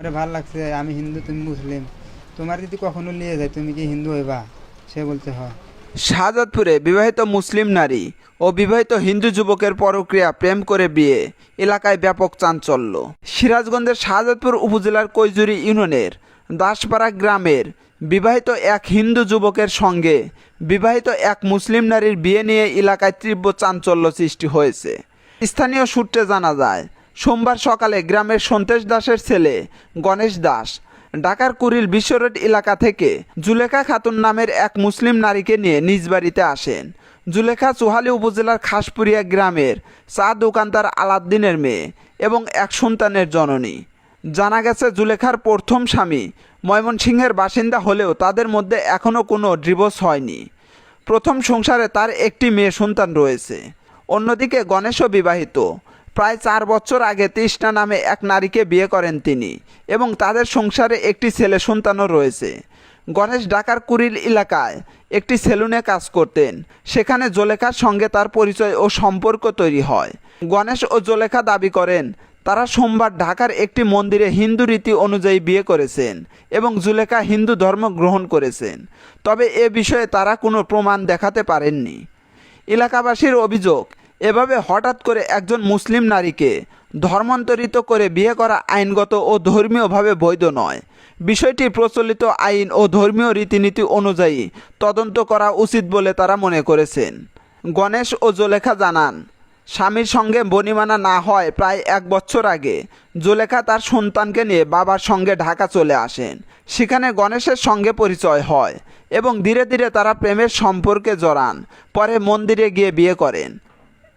আরে ভালো লাগছে, আমি হিন্দু, তুমি মুসলিম। তোমার যদি কখনো নিয়ে যায়, তুমি কি হিন্দু হইবা? সে বলতে হয় শাহজাদপুরে বিবাহিত মুসলিম নারী ও বিবাহিত হিন্দু যুবকের পরক্রিয়া, প্রেম করে বিয়ে, এলাকায় ব্যাপক চাঞ্চল্য। সিরাজগঞ্জের শাহজাদপুর উপজেলার কৈজুরি ইউনিয়নের দাসপাড়া গ্রামের বিবাহিত এক হিন্দু যুবকের সঙ্গে বিবাহিত এক মুসলিম নারীর বিয়ে নিয়ে এলাকায় তীব্র চাঞ্চল্য সৃষ্টি হয়েছে। স্থানীয় সূত্রে জানা যায় সোমবার সকালে গ্রামের সন্তেশ দাসের ছেলে গণেশ দাস, ঢাকার কুড়িল বিশ্বরোড এলাকা থেকে জুলেখা খাতুন নামের এক মুসলিম নারীকে নিয়ে নিজ বাড়িতে আসেন। জুলেখা চুহালি উপজেলার খাসপুরিয়া গ্রামের চা দোকানদার আলাদ্দিনের মেয়ে এবং এক সন্তানের জননী। জানা গেছে, জুলেখার প্রথম স্বামী ময়মনসিংহের বাসিন্দা হলেও তাদের মধ্যে এখনও কোনো ডিভোর্স হয়নি। প্রথম সংসারে তার একটি মেয়ে সন্তান রয়েছে। অন্যদিকে গণেশও বিবাহিত। প্রায় চার বছর আগে তৃষ্ণা নামে এক নারীকে বিয়ে করেন তিনি এবং তাদের সংসারে একটি ছেলে সন্তানও রয়েছে। গণেশ ঢাকার কুড়িল এলাকায় একটি সেলুনে কাজ করতেন। সেখানে জোলেখার সঙ্গে তার পরিচয় ও সম্পর্ক তৈরি হয়। গণেশ ও জোলেখা দাবি করেন, তারা সোমবার ঢাকার একটি মন্দিরে হিন্দু রীতি অনুযায়ী বিয়ে করেছেন এবং জুলেখা হিন্দু ধর্ম গ্রহণ করেছেন। তবে এ বিষয়ে তারা কোনো প্রমাণ দেখাতে পারেননি। এলাকাবাসীর অভিযোগ এভাবে হঠাৎ করে একজন মুসলিম নারীকে ধর্মান্তরিত করে বিয়ে করা আইনগত ও ধর্মীয়ভাবে বৈধ নয়। বিষয়টি প্রচলিত আইন ও ধর্মীয় রীতিনীতি অনুযায়ী তদন্ত করা উচিত বলে তারা মনে করেছেন। গণেশ ও জোলেখা জানান, স্বামীর সঙ্গে বনিমানা না হয় প্রায় এক বছর আগে জোলেখা তার সন্তানকে নিয়ে বাবার সঙ্গে ঢাকা চলে আসেন। সেখানে গণেশের সঙ্গে পরিচয় হয় এবং ধীরে ধীরে তারা প্রেমের সম্পর্কে জড়ান। পরে মন্দিরে গিয়ে বিয়ে করেন।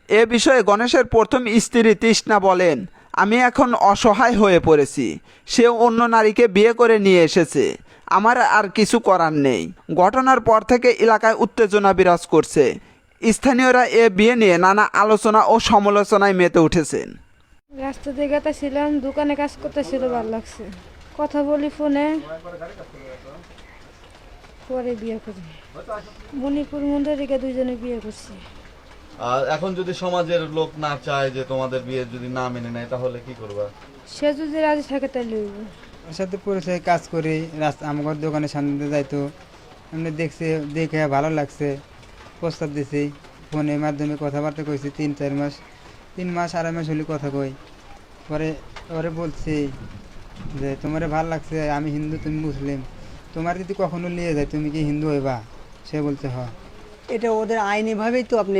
এ বিষয়ে গণেশের প্রথম স্ত্রী তৃষ্ণা বলেন, আমি এখন অসহায় হয়ে পড়েছি। সে অন্য নারীকে বিয়ে করে নিয়ে এসেছে। আমার আর কিছু করার নেই। ঘটনার পর থেকে এলাকায় উত্তেজনা বিরাজ করছে। স্থানীয়রা এ বিয়ে নিয়ে নানা আলোচনা ও সমালোচনায় মেতে উঠেছেন। দোকানে কাজ লাগছে। কথা বলি ফোনে, পরে বিয়ে করি। মণিপুর মন্দিরিকে দুজনে বিয়ে করছি। আর এখন যদি সমাজের লোক না চায় যে তোমাদের বিয়ে যদি না মেনে নেয় তাহলে কি করবা? সে যদি রাজি থাকে তাহলে ওর সাথে পরিচয় কাজ করি রাস্তা আমার দোকানের সামনে দিয়ে যাইতো এমনি দেখছে দেখে ভালো লাগছে। প্রস্তাব দিছি ফোনের মাধ্যমে কথাবার্তা কইছি তিন চার মাস। তিন মাস আড়াই মাস হলে কথা কই। পরে ওরে বলছি যে তোমারে ভালো লাগছে আমি হিন্দু তুমি মুসলিম। তোমার যদি কখনো নিয়ে যায় তুমি কি হিন্দু হইবা? সে বলছে হয় এটা ওদের আইনিভাবেই তো আপনি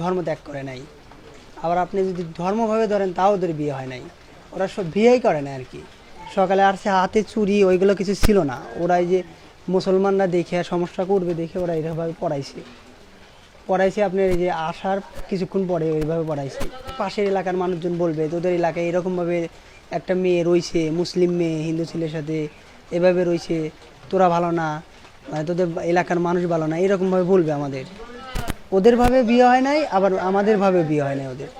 ধর্ম ত্যাগ করে নাই। আবার আপনি যদি ধর্মভাবে ধরেন, তাও ওদের বিয়ে হয় নাই। ওরা সব বিয়েই করে না আর কি। সকালে আর সে হাতে চুরি, ওইগুলো কিছু ছিল না। ওরা এই যে মুসলমানরা দেখে, সমস্যা করবে দেখে ওরা এইভাবে পড়াইছে। পড়াইছে আপনার এই যে আসার কিছুক্ষণ পরে ওইভাবে পড়াইছে। পাশের এলাকার মানুষজন বলবে, তোদের এলাকায় এরকমভাবে একটা মেয়ে রয়েছে, মুসলিম মেয়ে, হিন্দু ছেলের সাথে, এভাবে রয়েছে, তোরা ভালো না। মানে তোদের এলাকার মানুষ ভালো না এরকমভাবে বলবে আমাদের। ওদের ভাবে বিয়ে হয় নাই, আবার আমাদের ভাবে বিয়ে হয় নাই ওদের।